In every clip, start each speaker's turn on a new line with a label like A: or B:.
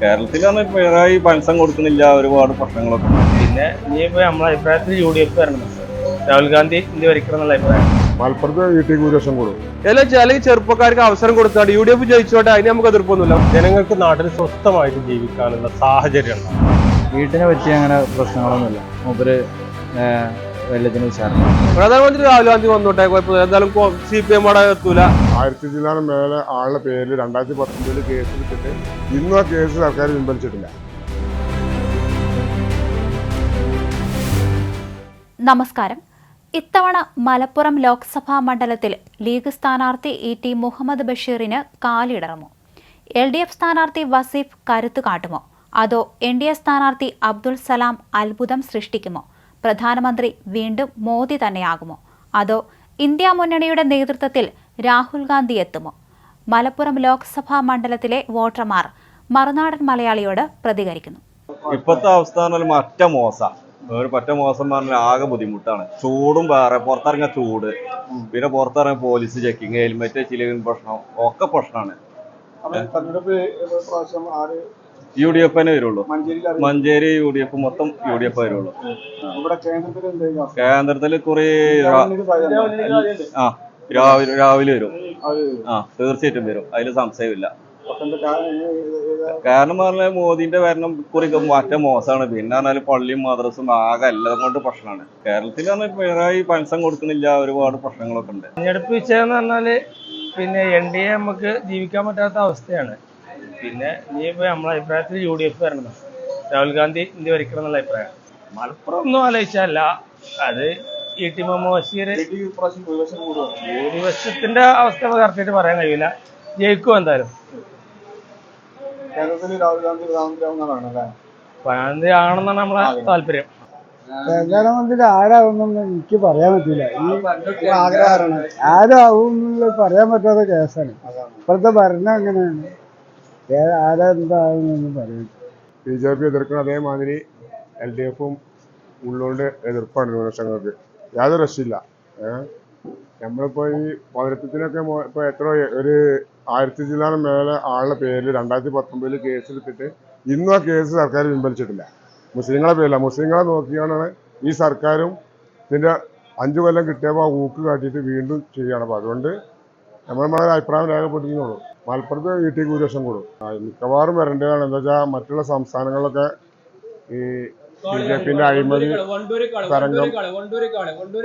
A: കേരളത്തിൽ പറഞ്ഞാൽ പിണറായി പൻസം കൊടുക്കുന്നില്ല ഒരുപാട് പ്രശ്നങ്ങളൊക്കെ.
B: പിന്നെ ഇനിയിപ്പോ നമ്മളെ അഭിപ്രായത്തിൽ യു ഡി എഫ് വരണം. രാഹുൽ ഗാന്ധി ഇന്ത്യ ഭരിക്കണം എന്നുള്ള അഭിപ്രായം.
C: മലപ്പുറത്ത് വീട്ടിൽ ഭൂരിപക്ഷം കൂടും
D: അല്ലെങ്കിൽ ചെറുപ്പക്കാർക്ക് അവസരം കൊടുത്താൽ യു ഡി എഫ് ജയിച്ചോട്ടെ അതിന് നമുക്ക് എതിർപ്പൊന്നുമില്ല.
E: ജനങ്ങൾക്ക് നാട്ടിൽ സ്വസ്ഥമായിട്ട് ജീവിക്കാനുള്ള സാഹചര്യം
F: വീട്ടിനെ പറ്റി അങ്ങനെ പ്രശ്നങ്ങളൊന്നുമില്ല. മൂപ്പര് വെള്ളത്തിന് വിശാരണം
D: പ്രധാനമന്ത്രി രാഹുൽ ഗാന്ധി വന്നോട്ടെ കുഴപ്പമില്ല എന്തായാലും സി പി എം അവിടെ എത്തൂല.
C: ആയിരത്തി ജില്ലാന് മേലെ ആളുടെ പേരിൽ രണ്ടായിരത്തി പത്തൊമ്പതിൽ കേസ് എടുത്തിട്ട് ഇന്നും ആ കേസ് സർക്കാർ പിൻവലിച്ചിട്ടില്ല.
G: നമസ്കാരം. ഇത്തവണ മലപ്പുറം ലോക്സഭാ മണ്ഡലത്തിൽ ലീഗ് സ്ഥാനാർത്ഥി ഇ ടി മുഹമ്മദ് ബഷീറിന് കാലിടറുമോ? എൽ ഡി എഫ് സ്ഥാനാർത്ഥി വസീഫ് കരുത്തു കാട്ടുമോ അതോ എൻ ഡി എ സ്ഥാനാർത്ഥി അബ്ദുൾ സലാം അത്ഭുതം സൃഷ്ടിക്കുമോ? പ്രധാനമന്ത്രി വീണ്ടും മോദി തന്നെയാകുമോ? അതോ ഇന്ത്യ മുന്നണിയുടെ നേതൃത്വത്തിൽ രാഹുൽ ഗാന്ധി എത്തുമോ? മലപ്പുറം ലോക്സഭാ മണ്ഡലത്തിലെ വോട്ടർമാർ മറുനാടൻ മലയാളിയോട് പ്രതികരിക്കുന്നു.
A: ഇപ്പോഴത്തെ അവസ്ഥ പറഞ്ഞാൽ മറ്റ മോശ. ഒരു പറ്റ മോശം പറഞ്ഞാൽ ആകെ ബുദ്ധിമുട്ടാണ്. ചൂടും വേറെ പുറത്തിറങ്ങിയ ചൂട്. പിന്നെ പുറത്തിറങ്ങിയ പോലീസ് ചെക്കിങ് ഹെൽമെറ്റ് ചിലവിൻ പ്രശ്നം ഒക്കെ പ്രശ്നമാണ്. യു ഡി എഫ് തന്നെ വരുള്ളൂ മഞ്ചേരി യു ഡി എഫ് മൊത്തം യു ഡി എഫ് വരുള്ളൂ കേന്ദ്രത്തിൽ കുറെ ആ രാവിലെ രാവിലെ വരും. ആ തീർച്ചയായിട്ടും വരും. അതിൽ സംശയമില്ല. കാരണം പറഞ്ഞാൽ മോദിന്റെ ഭരണം കുറി മാറ്റം മോശമാണ്. പിന്നെ പറഞ്ഞാൽ പള്ളിയും മദ്രസും ആകെ എല്ലാം കൊണ്ട് പ്രശ്നമാണ്. കേരളത്തിൽ പറഞ്ഞാൽ പിണറായി പൻസം കൊടുക്കുന്നില്ല. ഒരുപാട് പ്രശ്നങ്ങളൊക്കെ ഉണ്ട്.
B: തെരഞ്ഞെടുപ്പ് വിഷയം എന്ന് പറഞ്ഞാൽ പിന്നെ എൻ ഡി എ നമുക്ക് ജീവിക്കാൻ പറ്റാത്ത അവസ്ഥയാണ്. പിന്നെ ഇനിയിപ്പോ നമ്മളെ അഭിപ്രായത്തിൽ യു ഡി എഫ് വരണം. രാഹുൽ ഗാന്ധി ഇന്ത്യ ഭരിക്കണം എന്നുള്ള അഭിപ്രായം. മലപ്പുറം ഒന്നും ആലോചിച്ചല്ല അത് ഇ ടി മുഹമ്മദ് ബഷീർ ഭൂരിപക്ഷത്തിന്റെ അവസ്ഥ കറക്റ്റായിട്ട് പറയാൻ കഴിയില്ല. ജയിക്കും എന്തായാലും? പ്രധാനമന്ത്രി ആണെന്നാണ് നമ്മളെ താല്പര്യം.
H: പ്രധാനമന്ത്രി ആരാവുന്നൊന്നും എനിക്ക് പറയാൻ പറ്റില്ല. ഈ ആരാവും പറയാൻ പറ്റാത്ത കേസാണ്. ഇപ്പോഴത്തെ ഭരണം അങ്ങനെയാണ്
C: ബി ജെ പി എതിർക്കുന്ന അതേമാതിരി എൽ ഡി എഫും ഉള്ളോണ്ട് എതിർപ്പാണ് ന്യൂനപക്ഷങ്ങൾക്ക്. യാതൊരു രക്ഷയില്ല. ഏഹ് ഈ പൗരത്വത്തിനൊക്കെ ഇപ്പൊ എത്ര ഒരു ആയിരത്തി ജില്ലാന് മേലെ ആളുടെ പേരിൽ രണ്ടായിരത്തി പത്തൊമ്പതിൽ കേസ് എടുത്തിട്ട് ഇന്നും ആ കേസ് സർക്കാർ പിൻവലിച്ചിട്ടില്ല. മുസ്ലിങ്ങളെ പേരില്ല മുസ്ലിങ്ങളെ നോക്കിയാണ് ഈ സർക്കാരും ഇതിന്റെ അഞ്ചു കൊല്ലം കിട്ടിയപ്പോൾ ഊക്ക് കാട്ടിയിട്ട് വീണ്ടും ചെയ്യുകയാണ് അപ്പൊ അതുകൊണ്ട് നമ്മൾ അഭിപ്രായം രേഖപ്പെടുത്തുന്നുള്ളൂ മലപ്പുറത്ത് വീട്ടിൽ ഭൂരിപക്ഷം കൂടും. മിക്കവാറും വരേണ്ടതാണ്. എന്താ വെച്ചാൽ മറ്റുള്ള സംസ്ഥാനങ്ങളിലൊക്കെ ഈ ബി ജെ പിന്റെ അഴിമതി തരംഗം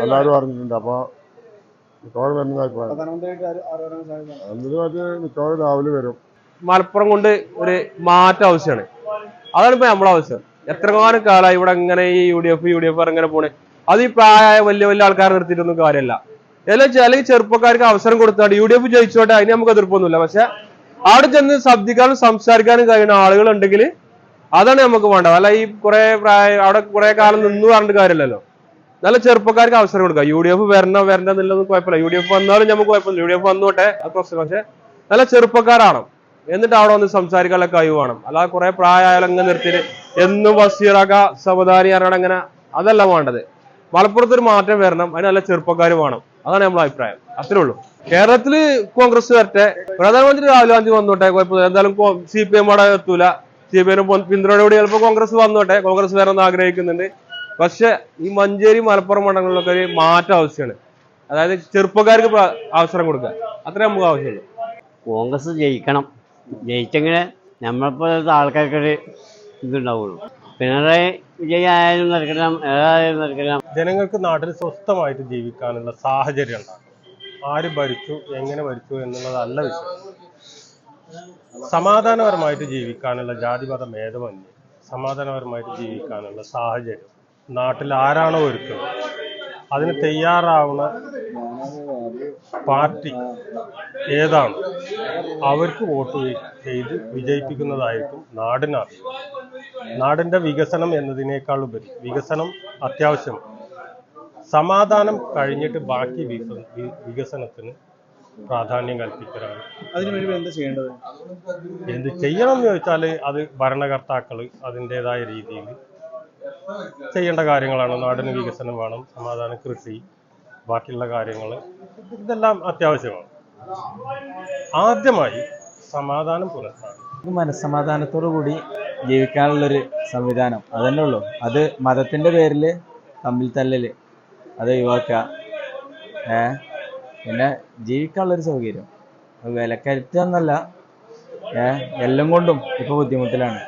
C: എല്ലാവരും അറിഞ്ഞിട്ടുണ്ട്. അപ്പൊ മിക്കവാറും വരുന്ന അഭിപ്രായം. എന്നിട്ട് മിക്കവാറും രാവിലെ വരും.
D: മലപ്പുറം കൊണ്ട് ഒരു മാറ്റം ആവശ്യമാണ്. അതാണ് ഇപ്പൊ നമ്മളെ ആവശ്യം. എത്രകാലം കാലമായി ഇവിടെ ഇങ്ങനെ ഈ U D F U D F ഇങ്ങനെ പോണേ. അത് ഈ പ്രായമായ വലിയ വലിയ ആൾക്കാരെ നിർത്തിയിട്ടൊന്നും കാര്യമല്ല. അല്ലെങ്കിൽ അല്ലെങ്കിൽ ചെറുപ്പക്കാർക്ക് അവസരം കൊടുത്താണ് യു ഡി എഫ് ജയിച്ചോട്ടെ അതിന് നമുക്ക് എതിർപ്പൊന്നുമില്ല. പക്ഷെ അവിടെ ചെന്ന് ശബ്ദിക്കാനും സംസാരിക്കാനും കഴിയുന്ന ആളുകൾ ഉണ്ടെങ്കിൽ അതാണ് നമുക്ക് വേണ്ടത്. അല്ല ഈ കുറെ പ്രായ അവിടെ കുറെ കാലം നിന്ന് പറഞ്ഞിട്ട് കാര്യമില്ലല്ലോ. നല്ല ചെറുപ്പക്കാർക്ക് അവസരം കൊടുക്കുക. യു ഡി എഫ് വരണം വരണ്ട എന്നുള്ളതൊന്നും കുഴപ്പമില്ല. യു ഡി എഫ് വന്നാലും നമുക്ക് കുഴപ്പമില്ല യു ഡി എഫ് വന്നോട്ടെ അത് പ്രശ്നം. പക്ഷെ നല്ല ചെറുപ്പക്കാരാണ് എന്നിട്ട് അവിടെ വന്ന് സംസാരിക്കാനുള്ള കഴിവ് വേണം. അല്ലാതെ കുറെ പ്രായമായാലും നിർത്തിയിട്ട് എന്നും വസീറാക്ക സമതാരി അറിയണം അങ്ങനെ അതല്ല വേണ്ടത്. മലപ്പുറത്ത് ഒരു മാറ്റം വരണം. അതിന് നല്ല ചെറുപ്പക്കാർ വേണം. അതാണ് നമ്മുടെ അഭിപ്രായം. അത്രേ ഉള്ളൂ. കേരളത്തിൽ കോൺഗ്രസ് വരട്ടെ. പ്രധാനമന്ത്രി രാഹുൽ ഗാന്ധി വന്നോട്ടെ കുഴപ്പമില്ല എന്തായാലും സി പി എം അവിടെ എത്തൂല. സി പി എം പിന്തുണയോട് ചിലപ്പോൾ കോൺഗ്രസ് വന്നോട്ടെ. കോൺഗ്രസ് വരണമെന്ന് ആഗ്രഹിക്കുന്നുണ്ട്. പക്ഷെ ഈ മഞ്ചേരി മലപ്പുറം മണ്ഡലങ്ങളിലൊക്കെ ഒരു മാറ്റം ആവശ്യമാണ്. അതായത് ചെറുപ്പക്കാർക്ക് അവസരം കൊടുക്കുക. അത്രേ നമുക്ക് ആവശ്യമുള്ളൂ.
I: കോൺഗ്രസ് ജയിക്കണം. ജയിച്ചെങ്കിലേ നമ്മളെപ്പോലത്തെ ആൾക്കാർക്കൊരു ഇതുണ്ടാവുള്ളൂ. പിണറായി വിജയ ആയാലും നടക്കണം ഏതായാലും നടക്കണം.
E: ജനങ്ങൾക്ക് നാട്ടിൽ സ്വസ്ഥമായിട്ട് ജീവിക്കാനുള്ള സാഹചര്യം ഉണ്ടാകും. ആര് ഭരിച്ചു എങ്ങനെ ഭരിച്ചു എന്നുള്ളതല്ല വിഷയം. സമാധാനപരമായിട്ട് ജീവിക്കാനുള്ള ജാതിമത ഭേദമന്യേ സമാധാനപരമായിട്ട് ജീവിക്കാനുള്ള സാഹചര്യം നാട്ടിൽ ആരാണോ ഒരുക്കുന്നത്. അതിന് തയ്യാറാവുന്ന പാർട്ടി ഏതാണ്? അവർക്ക് വോട്ട് ചെയ്ത് വിജയിപ്പിക്കുന്നതായിരിക്കും നാടിനറിയാം നാടിന്റെ വികസനം എന്നതിനേക്കാൾ ഉപരി വികസനം അത്യാവശ്യം. സമാധാനം കഴിഞ്ഞിട്ട് ബാക്കി വിക- വികസനത്തിന് പ്രാധാന്യം കൽപ്പിക്കലാണ്.
F: അതിനുവേണ്ടി എന്താ ചെയ്യേണ്ടത്?
E: എന്ത് ചെയ്യണം എന്ന് ചോദിച്ചാൽ അത് ഭരണകർത്താക്കൾ അതിന്റെതായ രീതിയിൽ ചെയ്യേണ്ട കാര്യങ്ങളാണ്. നാടിന് വികസനം വേണം സമാധാന കൃഷി ബാക്കിയുള്ള കാര്യങ്ങൾ ഇതെല്ലാം അത്യാവശ്യമാണ്. ആദ്യമായി സമാധാനം പുലർത്താൻ.
F: മനസ്സമാധാനത്തോടു കൂടി ജീവിക്കാനുള്ളൊരു സംവിധാനം. അതന്നെ ഉള്ളൂ. അത് മതത്തിന്റെ പേരിൽ തമ്മിൽ തല്ലല് അത് ഒഴിവാക്കുക. ഏ? പിന്നെ ജീവിക്കാനുള്ളൊരു സൗകര്യം. അത് വിലക്കയറ്റമെന്നല്ല ഏ? എല്ലാം കൊണ്ടും ഇപ്പൊ ബുദ്ധിമുട്ടിലാണ്.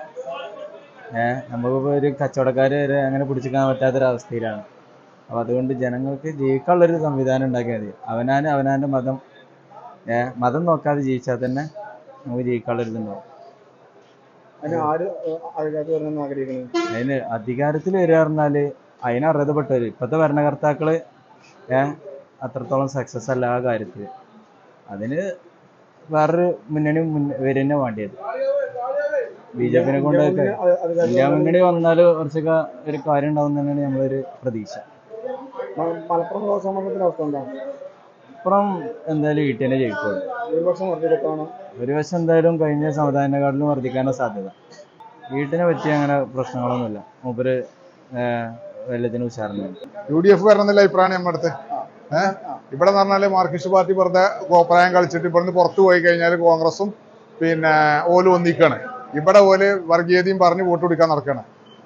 F: ഏ? നമുക്കിപ്പോ ഒരു കച്ചവടക്കാര് വരെ അങ്ങനെ പിടിച്ചിക്കാൻ പറ്റാത്തൊരവസ്ഥയിലാണ്. അപ്പൊ അതുകൊണ്ട് ജനങ്ങൾക്ക് ജീവിക്കാനുള്ളൊരു സംവിധാനം ഉണ്ടാക്കിയാൽ മതി. അവനാന് അവനാന്റെ മതം ഏ? മതം നോക്കാതെ ജീവിച്ചാൽ തന്നെ നമുക്ക് ജീവിക്കാനുള്ളൊരു ഇതുണ്ടാവും
H: അതിന് ആര് അധികാരത്തിൽ വരണമെന്ന് ആഗ്രഹിക്കുന്നത്
F: അതിന് അധികാരത്തിൽ വരിക പറഞ്ഞാൽ അതിന് അർഹതപ്പെട്ടവര്. ഇപ്പോഴത്തെ ഭരണകർത്താക്കൾ അത്രത്തോളം സക്സസ് അല്ല ആ കാര്യത്തിൽ അതിന് വേറൊരു മുന്നണി മുന്ന- വരുന്ന വേണ്ടിയത്. ബി ജെ പിനെ കൊണ്ടൊക്കെ ഇന്ത്യ മുന്നണി വന്നാൽ കുറച്ചൊക്കെ ഒരു കാര്യം ഉണ്ടാവും തന്നെയാണ് നമ്മളൊരു പ്രതീക്ഷ.
H: മലപ്പുറം ലോക്സഭാ മണ്ഡലത്തിന്റെ അവസ്ഥ എന്താണ്
F: അപ്പുറം എന്തായാലും വീട്ടിൽ തന്നെ ജയിക്കുള്ളൂ
H: ഭൂരിപക്ഷം
F: ഒരു വശം എന്തായാലും കഴിഞ്ഞ സമുദായത്തെക്കാട്ടിലും വർദ്ധിക്കാനുള്ള സാധ്യത. വീട്ടിനെ പറ്റി അങ്ങനെ പ്രശ്നങ്ങളൊന്നുമില്ല. മൂപ്പര് വെള്ളത്തിന് ഉഷാറുണ്ട്
J: യു ഡി എഫ് വരണമെന്നില്ല അഭിപ്രായം നമ്മുടെ അടുത്ത്. ഇവിടെ എന്ന് പറഞ്ഞാൽ മാർക്സിസ്റ്റ് പാർട്ടി വെറുതെ കോപ്രായം കളിച്ചിട്ട് ഇവിടുന്ന് പുറത്തു പോയി കഴിഞ്ഞാൽ കോൺഗ്രസും പിന്നെ ഓൽ ഒന്നിക്കാണ്. ഇവിടെ ഓൽ വർഗീയതയും പറഞ്ഞ് വോട്ട് കൊടുക്കാൻ നടക്കുകയാണ്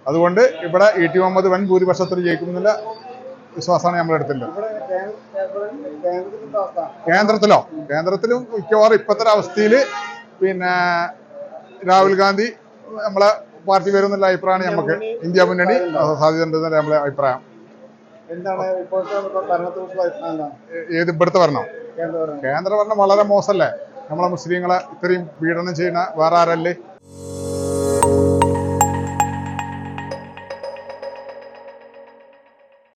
J: അതുകൊണ്ട് ഇവിടെ ഇ ടി മുഹമ്മദ് വൻ ഭൂരിപക്ഷത്തിൽ ജയിക്കുമെന്നുള്ള വിശ്വാസമാണ്
H: അവസ്ഥ.
J: കേന്ദ്രത്തിലോ? കേന്ദ്രത്തിലും മിക്കവാറും ഇപ്പോഴത്തെ അവസ്ഥയിൽ പിന്നെ രാഹുൽ ഗാന്ധി നമ്മളെ പാർട്ടി വരും എന്നുള്ള അഭിപ്രായമാണ് നമുക്ക്. ഇന്ത്യ മുന്നണി സാധ്യത ഉണ്ടെന്നുള്ള നമ്മളെ അഭിപ്രായം. ഏത് ഇവിടുത്തെ
H: ഭരണം.
J: കേന്ദ്ര ഭരണം വളരെ മോശമല്ലേ? നമ്മളെ മുസ്ലിങ്ങളെ ഇത്രയും പീഡനം ചെയ്യുന്ന വേറെ ആരല്ലേ?